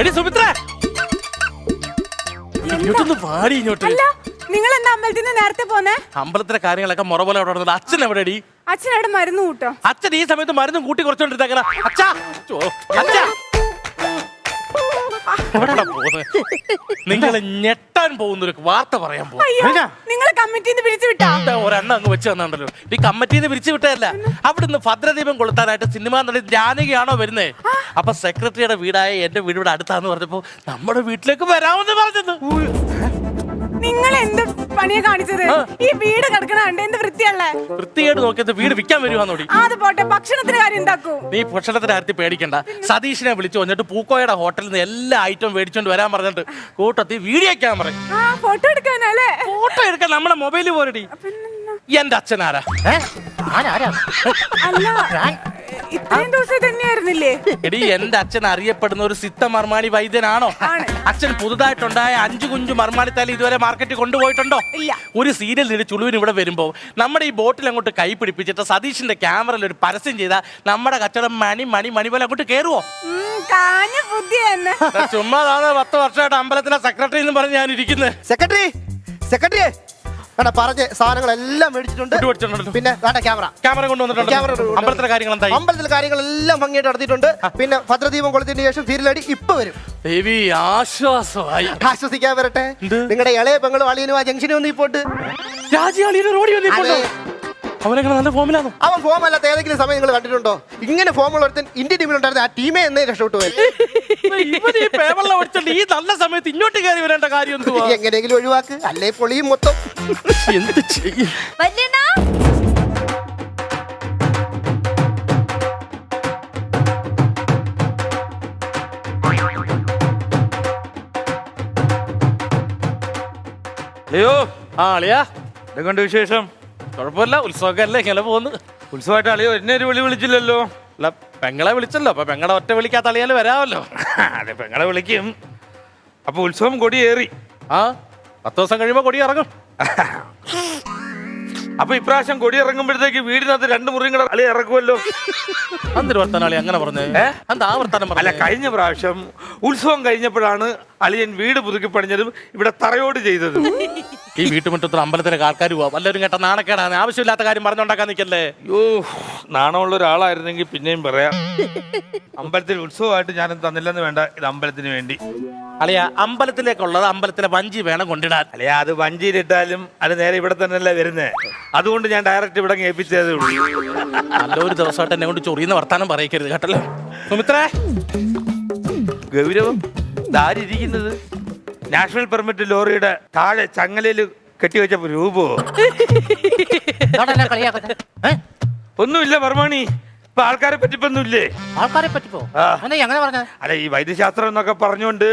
എടി സുമിത്ര. ഇങ്ങോട്ടൊന്ന് പാടി ഇങ്ങോട്ട്. അല്ല നിങ്ങൾ എന്താ അമ്പലത്തിൽ നിന്ന് നേരത്തെ പോന്നെ? അമ്പലത്തിലെ കാര്യങ്ങളൊക്കെ മുറ പോലെ അവിടെ നടന്നത്. അച്ഛൻ എവിടെ അച്ഛൻ അവിടെ മരുന്ന് കൂട്ടോ. അച്ഛൻ ഈ സമയത്ത് മരുന്നും കൂട്ടി കുറച്ചോണ്ടിരുന്നേക്കണ. അച്ഛാ. അച്ഛാ. എവിടെടാ പോകുന്നെ? നിങ്ങളെ ഞെട്ടാൻ പോകുന്ന ഒരു വാർത്ത പറയാൻ പോകും അയ്യോ നിങ്ങൾ കമ്മിറ്റിന്ന് പിരിച്ചു വിട്ടാ? ഒരെണ്ണം അങ്ങ് വെച്ച് തന്നുണ്ടല്ലോ? ഈ കമ്മിറ്റിന്ന് പിരിച്ചു വിട്ടതല്ല. അവിടുന്ന് ഭദ്രദീപം കൊളുത്താനായിട്ട് സിനിമ നടി ജാനകിയാണോ വരുന്നേ? അപ്പൊ സെക്രട്ടറിയുടെ വീടായ എന്റെ വീട് ഇവിടെ അടുത്താന്ന് പറഞ്ഞപ്പോ നമ്മുടെ വീട്ടിലേക്ക് വരാമെന്ന് പറഞ്ഞത് നിങ്ങൾ എന്ത് പണിയെ കാണിച്ചത്? ഈ വീട് കിടക്കണ കണ്ട് എന്ത് വൃത്തിയല്ലേ വൃത്തിയായിട്ട് നോക്കിയത് വീട് വിൽക്കാൻ വരുവാന്നോടി അത് പോട്ടെ. ഭക്ഷണത്തിന് കാര്യം ഉണ്ടാക്കൂ നീ ഭക്ഷണത്തിന്റെ കാര്യത്തിൽ പേടിക്കണ്ട. സതീഷിനെ വിളിച്ചു വന്നിട്ട് പൂക്കോയുടെ ഹോട്ടലിൽ നിന്ന് എല്ലാ ഐറ്റം മേടിച്ചോണ്ട് വരാൻ പറഞ്ഞിട്ട് കൂട്ടത്തിൽ വീഡിയോ ക്യാമറ ആ ഫോട്ടോ എടുക്കാനല്ലേ? ഫോട്ടോ എടുക്കാൻ നമ്മുടെ മൊബൈലിൽ പോരടി. എന്റെ അച്ഛനാരാ? അല്ല. ഇത്രയും ദിവസം തന്നെയായിരുന്നില്ലേ എടി എന്റെ അച്ഛൻ അറിയപ്പെടുന്ന ഒരു സിത്ത മർമാണി വൈദ്യനാണോ? അച്ഛൻ പുതുതായിട്ടുണ്ടായ അഞ്ചു കുഞ്ചു മർമാണി തല ഇതുവരെ മാർക്കറ്റിൽ കൊണ്ടുപോയിട്ടുണ്ടോ? ഇല്ല. ഒരു സീരിയൽ നിന്ന് ചുളുവിന് ഇവിടെ വരുമ്പോ നമ്മുടെ ഈ ബോട്ടിൽ അങ്ങോട്ട് കൈ പിടിപ്പിച്ചിട്ട് സതീഷിന്റെ ക്യാമറയിൽ ഒരു പരസ്യം ചെയ്താൽ നമ്മുടെ കച്ചവടം മണി മണി മണി പോലെ അങ്ങോട്ട് കയറുവോ ചുമ്മാതാണ് പത്ത് വർഷമായിട്ട് അമ്പലത്തിലെ സെക്രട്ടറി എന്ന് പറഞ്ഞ് ഞാൻ ഇരിക്കുന്നത് സെക്രട്ടറി സെക്രട്ടറി വേണ്ട പറഞ്ഞ് സാധനങ്ങളെല്ലാം മേടിച്ചിട്ടുണ്ട്. പിന്നെ വേണ്ട ക്യാമറ. ക്യാമറ കൊണ്ടുവന്നിട്ടുണ്ട് ക്യാമറ. അമ്പലത്തിലെ കാര്യങ്ങൾ എന്തായി അമ്പലത്തിലെ കാര്യങ്ങളെല്ലാം ഭംഗിയായിട്ട് നടത്തിയിട്ടുണ്ട്. പിന്നെ ഭദ്രദീപം കൊളുത്തിന് ശേഷം സീരിയലടി ഇപ്പൊ വരും. ദേവി ആശ്വാസമായി. ആശ്വസിക്കാൻ വരട്ടെ. നിങ്ങളുടെ ഇളയ പെങ്ങളും അളിയനും ആ ജംഗ്ഷനും ഒന്ന് പോട്ട്. അളിയനും റോഡി വന്നിട്ടുണ്ടോ അവനങ്ങനെ നല്ല ഫോമിലാണ് അവൻ ഫോം അല്ലാത്ത ഏതെങ്കിലും സമയം നിങ്ങൾ കണ്ടിട്ടുണ്ടോ? ഇങ്ങനെ ഫോമുള്ള ഒരുത്തൻ ഇന്ത്യൻ ടീമിലുണ്ടായിരുന്ന ആ ടീമേ എന്നേ രക്ഷപ്പെട്ടു പോയത്. ഇവന് ഈ നല്ല സമയത്ത് ഇങ്ങോട്ട് കയറി വരേണ്ട കാര്യം എന്തുവാ? എങ്ങനെയെങ്കിലും ഒഴിവാക്ക്. അല്ലേ പൊളിയും മൊത്തം? എന്ത് ചെയ്യും? വല്യണ്ണ? അയ്യോ ആ അളിയാ എന്തൊക്കെയുണ്ട് വിശേഷം? കുഴപ്പമില്ല ഉത്സവമൊക്കെ അല്ലേ ഇങ്ങനെ പോകുന്നു ഉത്സവമായിട്ട് അളിയോ എന്നെ ഒരു വിളി വിളിച്ചില്ലല്ലോ. അല്ല പെങ്ങളെ വിളിച്ചല്ലോ അപ്പൊ പെങ്ങളെ ഒറ്റ വിളിക്കാത്ത അളിയാൽ വരാമല്ലോ. അതെ പെങ്ങളെ വിളിക്കും. അപ്പൊ ഉത്സവം കൊടിയേറി. ആ പത്ത് ദിവസം കഴിയുമ്പോ കൊടി ഇറങ്ങും. അപ്പൊ ഇപ്രാവശ്യം കൊടി ഇറങ്ങുമ്പോഴത്തേക്ക് വീടിനകത്ത് രണ്ട് മുറിയും കൂടെ അളി ഇറക്കുമല്ലോ. അന്തൊരു വർത്തനാളി അങ്ങനെ പറഞ്ഞേ? എന്താ വർത്തനം അല്ല പറഞ്ഞേ കഴിഞ്ഞ പ്രാവശ്യം ഉത്സവം കഴിഞ്ഞപ്പോഴാണ് അളിയൻ വീട് പുതുക്കി പണിഞ്ഞതും ഇവിടെ തറയോട് ചെയ്തതും. ഈ വീട്ടുമുറ്റത്ത് അമ്പലത്തിലെ ആൾക്കാർ പോവാം. വല്ലവരും കേട്ട നാണക്കേടാണ് ആവശ്യമില്ലാത്ത കാര്യം പറഞ്ഞുണ്ടാക്കാൻ നിൽക്കല്ലേ അയ്യോ നാണമുള്ള ഒരാളായിരുന്നെങ്കിൽ പിന്നെയും പറയാം. അമ്പലത്തിൽ ഉത്സവമായിട്ട് ഞാനും തന്നില്ലെന്ന് വേണ്ട. ഇത് അമ്പലത്തിന് വേണ്ടി. അളിയ അമ്പലത്തിലേക്കുള്ളത് അമ്പലത്തിലെ വഞ്ചി വേണം കൊണ്ടിടാൻ. അളിയ അത് വഞ്ചിയിലിട്ടാലും അത് നേരെ ഇവിടെ തന്നെയല്ലേ വരുന്നേ. അതുകൊണ്ട് ഞാൻ ഡയറക്റ്റ് ഇവിടെ ഏൽപ്പിച്ചതേ ഉള്ളൂ. നല്ലൊരു ദിവസമായിട്ട് എന്നെ കൊണ്ട് ചൊറിയുന്ന വർത്താനം പറയിക്കരുത് കേട്ടല്ലോ. സുമിത്രേ. ഗൗരവം. ഇതാരിയിരിക്കുന്നത് നാഷണൽ പെർമിറ്റ് ലോറിയുടെ താഴെ ചങ്ങലയിൽ കെട്ടിവെച്ച രൂപോ? ഒന്നുമില്ല വർമാണി. ഇപ്പൊ ആൾക്കാരെ പറ്റിപ്പൊന്നുമില്ലേ? ആൾക്കാരെ പറ്റിപ്പോ? ആ. അങ്ങനെ പറഞ്ഞത് അല്ല ഈ വൈദ്യശാസ്ത്രം എന്നൊക്കെ പറഞ്ഞുകൊണ്ട്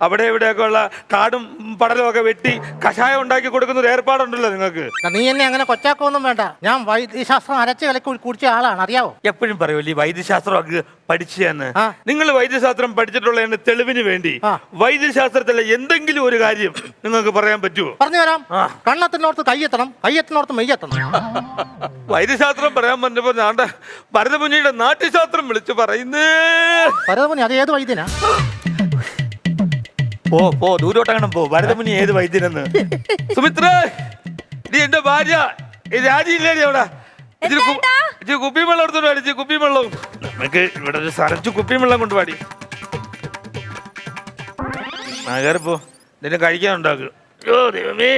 അവിടെ ഇവിടെയൊക്കെ ഉള്ള കാടും പടലും ഒക്കെ വെട്ടി കഷായം ഉണ്ടാക്കി കൊടുക്കുന്ന ഒരു ഏർപ്പാടുണ്ടല്ലോ നിങ്ങൾക്ക്. നീ എന്നെ അങ്ങനെ കൊച്ചാക്കൊന്നും വേണ്ട. ഞാൻ വൈദ്യശാസ്ത്രം അരച്ച് വിലക്ക് കുടിച്ച ആളാണ് അറിയാവോ? എപ്പോഴും പറയുമല്ലേ ഈ വൈദ്യശാസ്ത്രം ഒക്കെ പഠിച്ചെന്ന് ആ. നിങ്ങൾ വൈദ്യശാസ്ത്രം പഠിച്ചിട്ടുള്ള തെളിവിന് വേണ്ടി ആ. വൈദ്യശാസ്ത്രത്തിലെ എന്തെങ്കിലും ഒരു കാര്യം നിങ്ങൾക്ക് പറയാൻ പറ്റുമോ പറഞ്ഞു തരാം. ആ. കണ്ണത്തിനോർത്ത് കയ്യെത്തണം കയ്യെത്തിനോർത്ത് മെയ്യെത്തണം. വൈദ്യശാസ്ത്രം പറയാൻ പറഞ്ഞപ്പോ ഞാണ്ട ഭരതമുനിയുടെ നാട്യശാസ്ത്രം വിളിച്ചു പറയുന്നേ. ഓ അത് ഏത് വൈദ്യനാ? പോ പോ ദൂരോട്ടങ്ങനെ പോ. ഭരതമുനി ഏത് വൈദ്യനെന്ന്? സുമിത്ര നീ എന്റെ ഭാര്യ രാജിയില്ലേ അവിടെ? ഇച്ചിരി കു- എന്താ? ഇച്ചിരി കുപ്പിയും വെള്ളം എടുത്തോണ്ട് പാടി ഇച്ചിരി കുപ്പിയും വെള്ളവും നമുക്ക് ഇവിടെ ഒരു സരച്ചു കുപ്പിയും വെള്ളം കൊണ്ട് പാടി ആ കയറിപ്പോ എന്തെങ്കിലും കഴിക്കാൻ ഉണ്ടാക്കുക ഓ ദൈവമേ.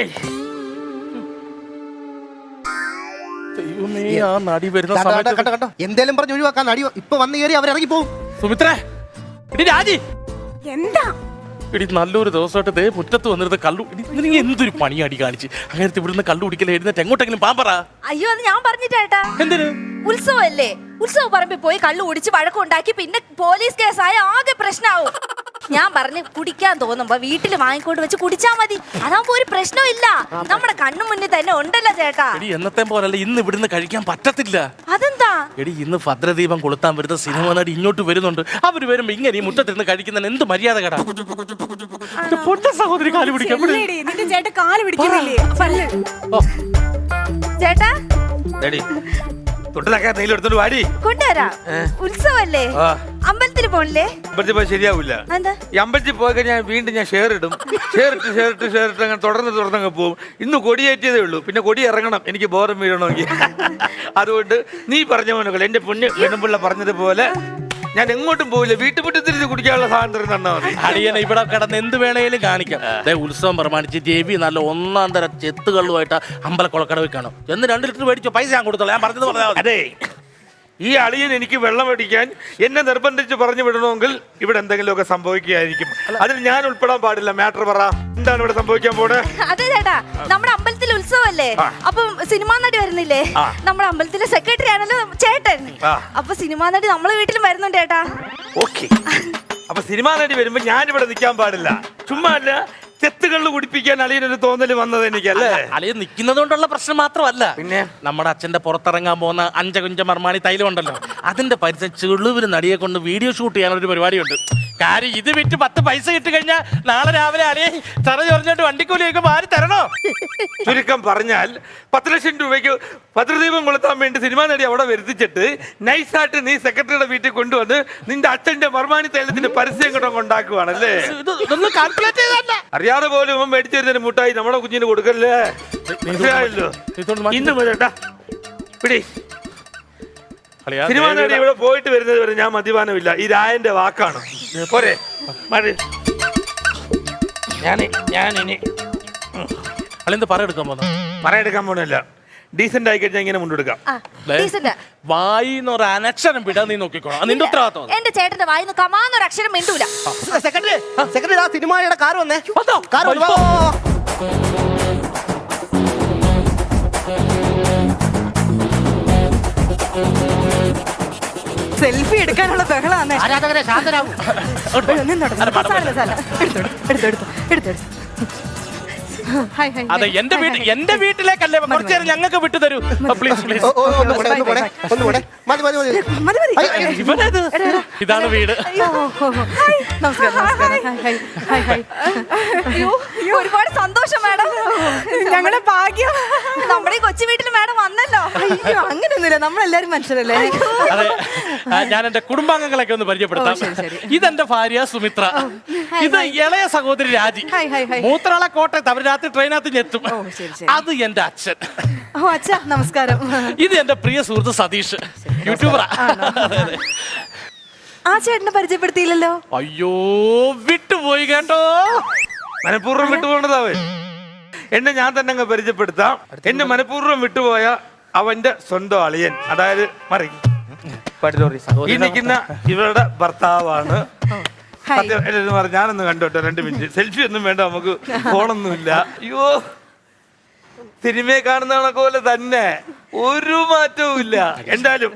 ദൈവമേ ആ നടി വരുന്ന സമയത്ത് കണ്ടോ കണ്ടോ? എന്തേലും പറഞ്ഞ് ഒഴിവാക്കാൻ അടിയോ ഇപ്പൊ വന്ന് കയറി അവർ ഇറങ്ങി പോകും സുമിത്രേ ഇടി രാജി. എന്താ? ഇടി നല്ലൊരു ദിവസമായിട്ട് ദേ മുറ്റത്ത് വന്നിരുന്ന കള്ളു ഇടി നീ എന്തൊരു പണിയാടി കാണിച്ച്? അങ്ങനത്തെ ഇവിടുന്ന് കള്ളു കുടിക്കല എഴുന്നേറ്റ് എങ്ങോട്ടെങ്കിലും പാമ്പറ അയ്യോ അത് ഞാൻ പറഞ്ഞിട്ടേട്ടാ എന്തിന്? ഉത്സവമല്ലേ? ഉത്സവ പറമ്പിൽ പോയി കള്ളു കുടിച്ച് വഴക്കുണ്ടാക്കി പിന്നെ പോലീസ് കേസായ ആകെ പ്രശ്നമാവും ഞാൻ പറഞ്ഞു കുടിക്കാൻ തോന്നുമ്പോ വീട്ടിൽ വാങ്ങിക്കൊണ്ട് വെച്ച് കുടിച്ചാ മതി. അതാകുമ്പോ ഒരു പ്രശ്നമില്ല. നമ്മുടെ കണ്ണു മുന്നിൽ തന്നെ ഉണ്ടല്ലോ ചേട്ടാ. എടി എന്നത്തെ പോലല്ല ഇന്ന് ഇവിടുന്ന് കഴിക്കാൻ പറ്റത്തില്ല. അതെന്താ? എടി ഇന്ന് ഭദ്രദീപം കൊളുത്താൻ വരുന്ന സിനിമ നടി ഇങ്ങോട്ട് വരുന്നുണ്ട്. അവർ വരുമ്പോ ഇങ്ങനെ ഈ മുറ്റത്തിരുന്ന് കഴിക്കുന്നതിന് എന്ത് മര്യാദ കേടാ പൊട്ട സഹോദരി കാൽ. ചെല്ലേടി, നിന്റെ ചേട്ടൻ കാൽ പിടിക്കുന്നില്ലേ? പല്ല് ചേട്ടാ? തൊട്ടിലൊക്കെ നീലും എടുത്തോണ്ട് വാടി. കൊണ്ടുവരാ. ഉത്സവല്ലേ? ആ. അമ്പലത്തിൽ പോണില്ലേ? അമ്പലത്തിൽ പോയി ശരിയാവില്ല എന്താ ഈ അമ്പലത്തിൽ പോയി കഴിഞ്ഞാൽ വീണ്ടും ഞാൻ ഷെയർ ഇടും. ഷെയർ ഇട്ട് ഷെയർ ഇട്ട് ഷെയർ ഇട്ട് അങ്ങനെ തുടർന്ന് തുടർന്ന് അങ്ങ് പോകും. ഇന്ന് കൊടിയേറ്റിയതേ ഉള്ളൂ. പിന്നെ കൊടി ഇറങ്ങണം. എനിക്ക് ബോധം വീഴണമെങ്കിൽ. അതുകൊണ്ട് നീ പറഞ്ഞ മോനുകൾ എന്റെ പുണ്യ പെണ്ണുപിള്ള പറഞ്ഞതുപോലെ ഞാൻ എങ്ങോട്ടും പോവില്ല. വീട്ടുമുറ്റം തിരിച്ച് കുടിക്കാനുള്ള സ്വാതന്ത്ര്യം തന്നാ മതി. അടിയനെ ഇവിടെ കിടന്ന് എന്ത് വേണേലും കാണിക്കാം. ദേ ഉത്സവം പ്രമാണിച്ച് ദേവി നല്ല ഒന്നാം തരം ചെത്തുകളുമായിട്ട് അമ്പലക്കുളക്കടവിൽ കാണും. എന്ന് രണ്ട് ലിറ്റർ മേടിച്ചോ പൈസ ഞാൻ കൊടുത്തോളാം. ഞാൻ പറഞ്ഞത് പറഞ്ഞാൽ മതി. അതെ. ഈ അളിയൻ എനിക്ക് വെള്ളം അടിക്കാൻ എന്നെ നിർബന്ധിച്ച് പറഞ്ഞു വിടണമെങ്കിൽ ഇവിടെ എന്തെങ്കിലുമൊക്കെ സംഭവിക്കുകയായിരിക്കും. അതിൽ ഞാൻ ഉൾപ്പെടാൻ പാടില്ല. മാറ്റർ പറ. എന്താണ് ഇവിടെ സംഭവിക്കാൻ പോണേ? അതെ ചേട്ടാ. നമ്മുടെ അമ്പലത്തിൽ ഉത്സവല്ലേ അപ്പൊ സിനിമാ നടി വരുന്നില്ലേ. നമ്മുടെ അമ്പലത്തിലെ സെക്രട്ടറി ആണല്ലോ ചേട്ടൻ. അപ്പൊ സിനിമാ നടി നമ്മളെ വീട്ടിലും വരുന്നുണ്ട് ചേട്ടാ. ഓക്കെ. അപ്പൊ സിനിമാ നടി വരുമ്പോ ഞാൻ ഇവിടെ നിൽക്കാൻ പാടില്ല. ചുമ്മാ അല്ല ചെത്തുകളിൽ കുടിപ്പിക്കാൻ അളിയനൊരു തോന്നൽ വന്നത് എനിക്കല്ലേ? അളിയൻ നിൽക്കുന്നത് കൊണ്ടുള്ള പ്രശ്നം മാത്രമല്ല. പിന്നെ? നമ്മുടെ അച്ഛന്റെ പുറത്തിറങ്ങാൻ പോകുന്ന അഞ്ചകുഞ്ച മർമാണി തൈലം ഉണ്ടല്ലോ അതിന്റെ പരിസരം ചെളുവിന് നടിയെ കൊണ്ട് വീഡിയോ ഷൂട്ട് ചെയ്യാനൊരു പരിപാടിയുണ്ട്. കാര്യം ഇത് വിറ്റ് പത്ത് പൈസ കിട്ടി കഴിഞ്ഞാൽ നാളെ രാവിലെ അലേ തറ ചൊറിഞ്ഞിട്ട് വണ്ടിക്കൂലിയൊക്കെ മാറി തരണോ? ചുരുക്കം പറഞ്ഞാൽ പത്ത് ലക്ഷം രൂപയ്ക്ക് ഭദ്രദീപം കൊളുത്താൻ വേണ്ടി സിനിമ നടി അവിടെ വരുത്തിച്ചിട്ട് നൈസായിട്ട് നീ സെക്രട്ടറിയുടെ വീട്ടിൽ കൊണ്ടുവന്ന് നിന്റെ അച്ഛന്റെ മർമാണി തൈലത്തിന്റെ പരസ്യം കൂടെ ഉണ്ടാക്കുവാണല്ലേ? ഇത് ഇതൊന്ന് കാൽക്കുലേറ്റ് ചെയ്തല്ല അറിയാതെ പോലും ഇവൻ മേടിച്ചു തരുന്നതിന് മുട്ടായി നമ്മുടെ കുഞ്ഞിന് കൊടുക്കല്ലേ? മനസ്സിലായല്ലോ? മാറ്റി. ഇന്ന് വരട്ടാ പിടി. അളിയാ, സിനിമാ നടി ദേവിയുടെ- ഇവിടെ പോയിട്ട് വരുന്നത് വരെ ഞാൻ മദ്യപാനമില്ല. ഈ രായന്റെ വാക്കാണ്. പോരെ. മതി ഞാൻ ഞാൻ ഇനി അളിയെന്ത് പറയെടുക്കാൻ പോകുന്നു പറയെടുക്കാൻ പോണില്ല. ഡീസന്റ് ആയി കഴിഞ്ഞാൽ ഇങ്ങനെ മുണ്ടെടുക്കാം വായി. വായിന്ന് ഒരു അനക്ഷരം വിടാൻ നീ നോക്കിക്കോ നിന്റെ ഉത്തരവാദിത്വം എന്റെ ചേട്ടന്റെ വായിന്ന് കമാന്നൊരു അക്ഷരം മിണ്ടൂല സെക്രട്ടറി സെക്രട്ടറി ആ സിനിമയുടെ കാർ വന്നേ. വന്നോ? കാർ സെൽഫി എടുക്കാനുള്ള ബഹളാണ് ആരാധകരെ ശാന്തരാകും എടുത്തോ ഹായ് അതെ എന്റെ വീട്ടിൽ എന്റെ വീട്ടിലേക്കല്ലേ കുറച്ചു നേരം ഞങ്ങൾക്ക് വിട്ടു തരൂ. പ്ലീസ് പ്ലീസ് ഇതാണ് വീട്. നമസ്കാരം നമസ്കാരം. ഹായ് ഹായ് ഹായ് അയ്യോ ഒരുപാട് സന്തോഷം മാഡം. ഞങ്ങളെ ഭാഗ്യം. നമ്മുടെ ഈ കൊച്ചു വീട്ടിൽ മാഡം വന്നല്ലോ. അയ്യോ അങ്ങനെയൊന്നുമില്ല. നമ്മളെല്ലാരും മനുഷ്യരല്ലേ? അതെ ഞാൻ എന്റെ കുടുംബാംഗങ്ങളൊക്കെ ഒന്ന് പരിചയപ്പെടുത്താം. ഇതെന്റെ ഭാര്യ സുമിത്ര. ഇത് ഇളയ സഹോദരി രാജി. Hi, hi, hi. മൂത്രാളെ കോട്ടയത്ത് അവർ രാത്രി ട്രെയിനകത്ത് ഞെത്തും ഓ, ശരി, ശരി. അത് എന്റെ അച്ഛൻ. ഓ അച്ഛാ നമസ്കാരം. ഇത് എന്റെ പ്രിയ സുഹൃത്ത് സതീഷ് യൂട്യൂബറാ. അതെ, അതെ. ആ ചേട്ടനെ പരിചയപ്പെടുത്തിയില്ലല്ലോ? അയ്യോ വിട്ടുപോയി കേട്ടോ. മനഃപൂർവം വിട്ടുപോകേണ്ടതാവേ. എന്നെ ഞാൻ തന്നെ അങ്ങ് പരിചയപ്പെടുത്താം. എന്നെ മനഃപൂർവം വിട്ടുപോയ അവന്റെ സ്വന്തം അളിയൻ അതായത് മറി ഈ നിൽക്കുന്ന ഇവരുടെ ഭർത്താവാണ്. സത്യം പറഞ്ഞു ഞാനൊന്ന് കണ്ടോട്ടോ രണ്ട് മിനിറ്റ്. സെൽഫി ഒന്നും വേണ്ട നമുക്ക് ഫോണൊന്നുമില്ല. അയ്യോ സിനിമയെ കാണുന്ന കണക്കോലെ തന്നെ ഒരു മാറ്റവും ഇല്ല. എന്തായാലും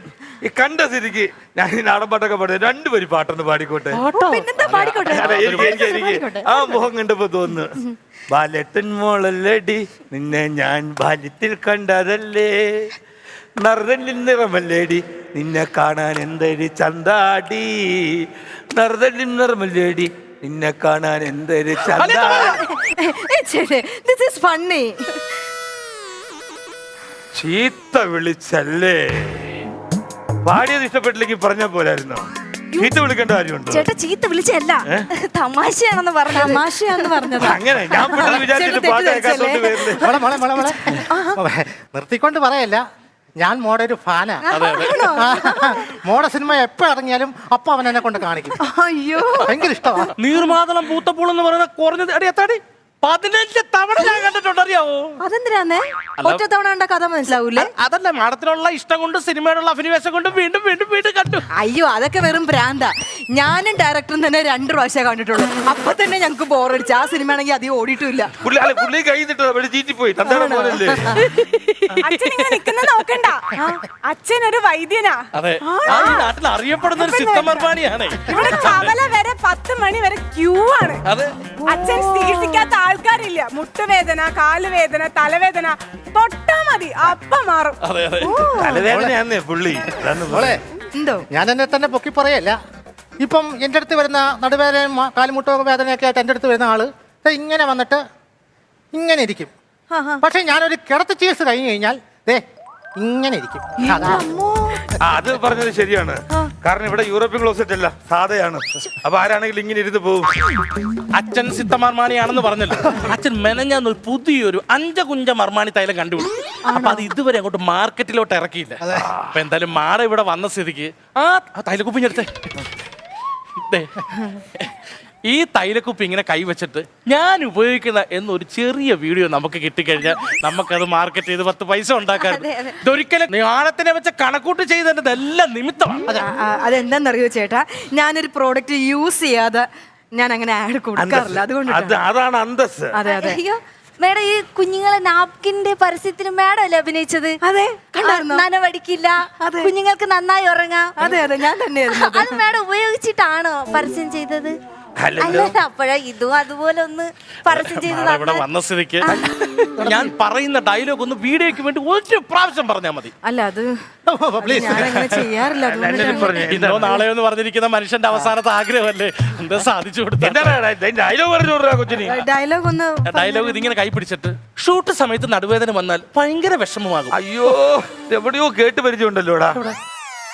ഈ കണ്ട സ്ഥിതിക്ക് ഞാൻ ഈ നാടൻ പാട്ടൊക്കെ പാടും. രണ്ടുപേരും പാട്ടൊന്ന് പാടിക്കോട്ടെ? ആ മുഖം കണ്ടപ്പോ തോന്നുന്നു. ബാലട്ടൻ മോളല്ലടി നിന്നെ ഞാൻ ബാല്യത്തിൽ കണ്ടതല്ലേ? നറുതല്ലിൻ നിറമല്ലേടി? നിന്നെ കാണാൻ എന്തൊരു ചന്താടി? നറുതല്ലിൻ നിറമല്ലേടി? നിന്നെ കാണാൻ എന്തൊരു ചന്താടി ചീത്ത വിളിച്ചല്ലേ? പാടിയത് ഇഷ്ടപ്പെട്ടില്ലെങ്കിൽ പറഞ്ഞ പോലായിരുന്നോ ചീത്ത വിളിക്കേണ്ട കാര്യമുണ്ട്? ചേട്ടാ ചീത്ത വിളിച്ചല്ല. തമാശയാണെന്ന് പറഞ്ഞു തമാശയാണെന്ന് പറഞ്ഞത്. അങ്ങനെ ഞാൻ വിചാരിച്ചിട്ട് പാട്ട് കേൾക്കാത്തോണ്ട് നിർത്തിക്കൊണ്ട് പറയല്ല. ഞാൻ മോടെ ഒരു ഫാനാ മോടെ സിനിമ എപ്പോ ഇറങ്ങിയാലും അപ്പൊ അവൻ എന്നെ കൊണ്ട് കാണിക്കും. അയ്യോ. ഭയങ്കര ഇഷ്ടമാണ് നീർമാതളം പൂത്തപ്പോൾ എന്ന് പറയുന്ന കുറഞ്ഞത് അടി എത്താടി പതിനഞ്ച് തവണ ഞാൻ കണ്ടിട്ടുണ്ട് അറിയാവോ അതെന്തിനാന്നേ ഒറ്റ തവണ കണ്ട കഥ മനസ്സിലാവൂലേ? അതല്ല മാഡത്തിനുള്ള ഇഷ്ടം കൊണ്ട് സിനിമയോടുള്ള അഭിനിവേശം കൊണ്ട് വീണ്ടും വീണ്ടും വീണ്ടും കണ്ടു. അയ്യോ അതൊക്കെ വെറും ഭ്രാന്ത. ഞാനും ഡയറക്ടറും തന്നെ രണ്ടു പ്രാവശ്യം കണ്ടിട്ടുള്ളൂ. അപ്പൊ തന്നെ ഞങ്ങക്ക് ബോറടിച്ചു. ആ സിനിമ ആണെങ്കിൽ അധികം ഓടിയിട്ടില്ല. പുള്ളി അല്ല പുള്ളി കൈ നിട്ടോ അവിടെ ചീറ്റിപ്പോയി. തന്തയുടെ പോലല്ലേ അച്ഛൻ ഇങ്ങനെ നിക്കുന്ന നോക്കണ്ട. അച്ഛൻ ഒരു വൈദ്യനാ. അതെ. ആ. നാട്ടിൽ അറിയപ്പെടുന്ന ഒരു സിദ്ധമർവാണിയാണ്. ഇവിടെ കവല വരെ പത്ത് മണി വരെ ക്യൂ ആണ്. അതെ. അച്ഛൻ ചികിത്സിക്കാത്ത ആൾക്കാരില്ല. മുട്ടുവേദന കാലുവേദന തലവേദന. തൊട്ടാ മതി. അപ്പം മാറും. അതെ അതെ. തലവേദനയാന്നേ പുള്ളി. മോളെ എന്തോ? ഞാൻ എന്നെ തന്നെ പൊക്കി പറയല്ല. ഇപ്പം എന്റെ അടുത്ത് വരുന്ന നടുവേദനയും മ- വേദനയൊക്കെ ആയിട്ട് എന്റെ അടുത്ത് വരുന്ന ആൾ ദേ ഇങ്ങനെ വന്നിട്ട് ഇങ്ങനെ ഇരിക്കും. പക്ഷെ ഞാനൊരു കിടത്ത് ചികിത്സ കഴിഞ്ഞു കഴിഞ്ഞാൽ ദേ ഇങ്ങനെ ഇരിക്കും അതാ. അമ്മോ. ആ, അത് പറഞ്ഞത് ശരിയാണ്. കാരണം ഇവിടെ യൂറോപ്യൻ ക്ലോസറ്റ് അല്ല സാധയാണ്. അപ്പൊ ആരാണെങ്കിലും ഇങ്ങനെ ഇരുന്ന് പോകും അച്ഛൻ സിത്തമർമാണിയാണെന്ന് പറഞ്ഞല്ലോ. അച്ഛൻ മെനഞ്ഞു പുതിയൊരു പുതിയൊരു അഞ്ചകുഞ്ച മർമാണി തൈലം കണ്ടുപിടിച്ചു അപ്പൊ അത് ഇതുവരെ അങ്ങോട്ട് മാർക്കറ്റിലോട്ട് ഇറക്കിയില്ല. അപ്പൊ എന്തായാലും മാറ ഇവിടെ വന്ന സ്ഥിതിക്ക് ആ ആ തൈലക്കുപ്പിഞ്ഞെടുത്തേ. ഈ തൈലക്കുപ്പി ഇങ്ങനെ കൈവച്ചിട്ട് ഞാൻ ഉപയോഗിക്കുന്ന എന്നൊരു ചെറിയ വീഡിയോ നമുക്ക് കിട്ടിക്കഴിഞ്ഞാൽ നമുക്കത് മാർക്കറ്റ് ചെയ്ത് പത്ത് പൈസ ഉണ്ടാക്കാൻ ഇതൊരിക്കലും ആഴത്തിനെ വെച്ച കണക്കൂട്ട് ചെയ്തതെല്ലാം നിമിത്തമാണ്. അതെന്താണെന്നറിയോ ചേട്ടാ? ഞാനൊരു പ്രോഡക്റ്റ് യൂസ് ചെയ്യാതെ ഞാൻ അങ്ങനെ ആഡ് കൊടുക്കാറില്ല അതുകൊണ്ട് അതാണ് അന്തസ് അതെ അതെ. അയ്യോ മേഡം ഈ കുഞ്ഞുങ്ങളെ നാപ്കിന്റെ പരസ്യത്തിന് മേഡം അല്ലേ അഭിനയിച്ചത്? അതെ നനവടിക്കില്ല. കുഞ്ഞുങ്ങൾക്ക് നന്നായി ഉറങ്ങാം. അതെ അതെ ഞാൻ തന്നെയായിരുന്നു. അത്. മേഡം ഉപയോഗിച്ചിട്ടാണോ പരസ്യം ചെയ്തത്? അപ്പോഴാ ഇതും അതുപോലെ ഒന്ന് പരസ്യം ചെയ്ത് ഇവിടെ തന്നാ- വന്ന സ്ഥിതിക്ക് ഞാൻ പറയുന്ന ഡയലോഗ് ഒന്ന് വീഡിയോയ്ക്ക് വേണ്ടി ഒരു പ്രാവശ്യം പറഞ്ഞാൽ മതി. അല്ല അത് ഞാൻ അങ്ങനെ ചെയ്യാറില്ല ഇന്നോ നാളെയോ എന്ന് പറഞ്ഞിരിക്കുന്ന മനുഷ്യന്റെ അവസാനത്തെ ആഗ്രഹമല്ലേ? എന്താ സാധിച്ചു കൊടുത്ത ഡയലോഗ് പറഞ്ഞു വിടുറാ കൊച്ചിന്? ഡയലോഗ് ഒന്ന് ഡയലോഗ് ഇതിങ്ങനെ കൈ പിടിച്ചിട്ട് ഷൂട്ട് സമയത്ത് നടുവേദന വന്നാൽ ഭയങ്കര വിഷമമാകും. അയ്യോ എവിടെയോ കേട്ട് പരിചയമുണ്ടല്ലോടാ.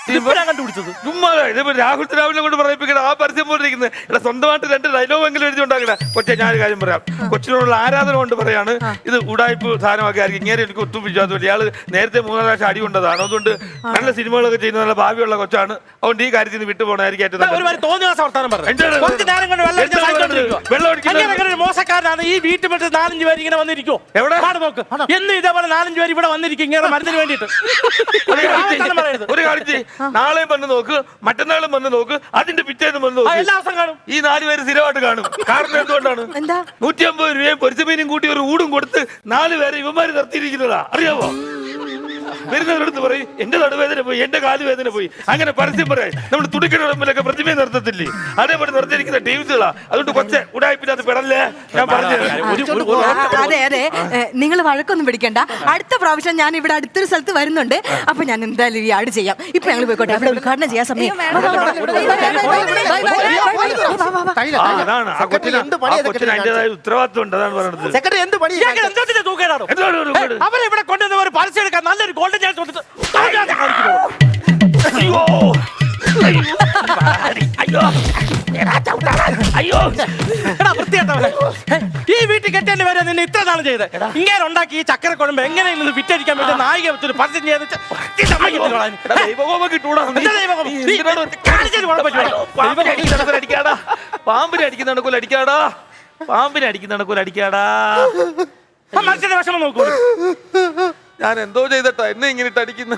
കണ്ടുപിടിച്ചത്. ചുമ്മാ ഇതിപ്പോ രാഹുൽ ദ്രാവിനെ കൊണ്ട് പറയിപ്പിക്കണ ആ പരസ്യം പോലിരിക്കുന്നത് ഇവിടെ സ്വന്തമായിട്ട് രണ്ട് ഡയലോഗ് എങ്കിലും എഴുതിണ്ടാക്കണ കൊച്ചെ ഞാനൊരു കാര്യം പറയാം. കൊച്ചിനോടുള്ള ആരാധന കൊണ്ട് പറയാണ് ഇത് ഉടായ്പ് സാധനമൊക്കെ ആയിരിക്കും ഇങ്ങനെ എനിക്ക് ഒത്തും വിശ്വാസമില്ല ഇയാൾ നേരത്തെ മൂന്നാം പ്രാവശ്യം അടി കൊണ്ടതാണ്. അതുകൊണ്ട് നല്ല സിനിമകളൊക്കെ ചെയ്യുന്ന നല്ല ഭാവിയുള്ള കൊച്ചാണ്. അതുകൊണ്ട് ഈ കാര്യത്തിൽ നിന്ന് വിട്ടു പോകണമായിരിക്കും ഒരു നല്ലത്. മാതിരി തോന്നിയ ദിവസം വർത്താനം പറഞ്ഞു എന്താണ് കുറച്ച് നേരം കൊണ്ട് വെള്ളം അടിച്ച് എന്താണ് സഹിച്ചോണ്ടിരിക്കുവോ? വെള്ളം അടിക്കുന്നത്? അങ്ങനെ അങ്ങനെ ഒരു മോശക്കാരനാണ് ഈ വീട്ടിൽ വിട്ട് നാലഞ്ച് പേര് ഇങ്ങനെ വന്നിരിക്കോ എവിടെ? നോക്ക്. എന്ന് ഇതേപോലെ നാലഞ്ച് പേര് ഇവിടെ വന്നിരിക്കും ഇങ്ങനെ മരുന്നിന് വേണ്ടിയിട്ട്. ഒരു കാര്യം നാളെയും വന്ന് നോക്ക് മറ്റന്നാളും വന്ന് നോക്ക് അതിന്റെ പിറ്റേന്ന് വന്ന് നോക്ക്. എല്ലാ ദിവസം കാണും. ഈ നാല് പേര് സ്ഥിരമായിട്ട് കാണും. കാരണം എന്തുകൊണ്ടാണ്? എന്താ? നൂറ്റി അമ്പത് രൂപയും പൊരിച്ചമീനും കൂട്ടി ഒരു ഊടും കൊടുത്ത് നാല് പേരെ ഇവന്മാര് നിർത്തിയിരിക്കുന്നതാ. അറിയാമോ വരുന്നവരടുത്ത് പറയും എന്റെ നടുവേദന പോയി എന്റെ കാലുവേദന പോയി അങ്ങനെ പരസ്യം പറയാം നമ്മൾ തുടിക്കുന്ന മുമ്പിലൊക്കെ പ്രതിമയെ നിർത്തത്തില്ലേ അതേപോലെ നിർത്തിയിരിക്കുന്ന ടീംസുകളാ അതുകൊണ്ട് കൊച്ചെ ഉടായ്പില്ലാത്ത പെടല്ലേ ഞാൻ പറഞ്ഞു ഒരു- ഒരു- ഒരു- അതെ അതെ നിങ്ങൾ വഴക്കൊന്നും പിടിക്കണ്ട അടുത്ത പ്രാവശ്യം ഞാൻ ഇവിടെ അടുത്തൊരു സ്ഥലത്ത് വരുന്നുണ്ട് അപ്പൊ ഞാൻ എന്തായാലും ഈ ആട് ചെയ്യാം ഇപ്പൊ ഞങ്ങൾ പോയിക്കോട്ടെ ഇവിടെ ഉദ്ഘാടനം ചെയ്യാൻ സമയം ഉത്തരവാദിത്വം ഉണ്ട് അതാണ് പറയുന്നത് സെക്രട്ടറി എന്ത് പണി? അവരെ ഇവിടെ കൊണ്ടുവന്ന ഒരു പരസ്യം എടുക്കാൻ നല്ലൊരു ഗോൾഡൻ ചാൻസ് കൊടുത്തിട്ട് അതിനകത്ത് കാണിക്കുന്നു. അയ്യോ. അയ്യോ. അയ്യോ. അയ്യോ. എടാ വൃത്തികെട്ടവനെ. ഹേ, ഈ വീട്ടിൽ കെട്ടേണ്ടി വരെ നിന്നെ ഇത്ര നാളും ചെയ്ത്. ഇങ്ങനെ ഉണ്ടാക്കി ഈ ചക്കര കുഴമ്പ് എങ്ങനെയെങ്കിലും വിറ്റഴിക്കാൻ വേണ്ടി നായിക വെച്ചൊരു പരസ്യം ചെയ്ത് ഈ സമ്മതിക്കത്തില്ല കളയാൻ. എടാ, ദൈവകോപം കിട്ടൂടാ. നീ. എന്താ ദൈവകോപം? നീ നീ എന്തിനാണ് കാണിച്ചത് കുഴപ്പം പറ്റുമോ? പാമ്പിനെ അടിക്കുന്ന കണക്കൂല അടിക്കാടാ. പാമ്പിനെ അടിക്കുന്ന കണക്കൂല അടിക്കാടാ. പാമ്പിനെ അടിക്കുന്ന കണക്കൂല അടിക്കാടാ. ആ മനുഷ്യന്റെ വിഷമം നോക്കൂ. ഞാൻ എന്തോ ചെയ്തിട്ടാ എന്നെ ഇങ്ങനെ ഇട്ട് അടിക്കുന്നു.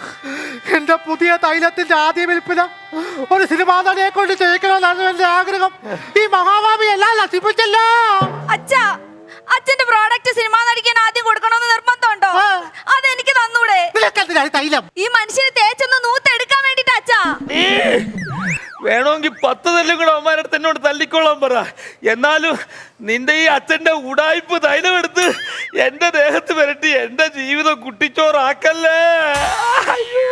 എന്റെ പുതിയ തൈലത്തിന്റെ ആദ്യ വിൽപ്പന. ഒരു സിനിമാ നടിയെ കൊണ്ട് ചെയ്യിക്കണമെന്നാണ് എന്റെ ആഗ്രഹം. ഈ മഹാഭാവി എല്ലാം നശിപ്പിച്ചല്ലോ. അച്ഛാ അച്ഛന്റെ പ്രോഡക്റ്റ് സിനിമ നടിക്കാൻ ആദ്യം കൊടുക്കണമെന്ന് നിർബന്ധമുണ്ടോ? ആ. അതെനിക്ക് തന്നൂടെ. ഈ തൈലം? ഈ മനുഷ്യനെ തേച്ചൊന്ന് നൂത്തെടുക്കാൻ വേണ്ടിട്ട് അച്ഛാ. വേണമെങ്കിൽ പത്ത് തല്ലും കൂടെ അവന്മാരടുത്ത് എന്നോട് തല്ലിക്കൊള്ളാൻ പറ. എന്നാലും നിന്റെ ഈ അച്ഛന്റെ ഉടായ്പ തൈലമെടുത്ത് എന്റെ ദേഹത്ത് വരട്ടി എന്റെ ജീവിതം കുട്ടിച്ചോറാക്കല്ലേ. അയ്യോ.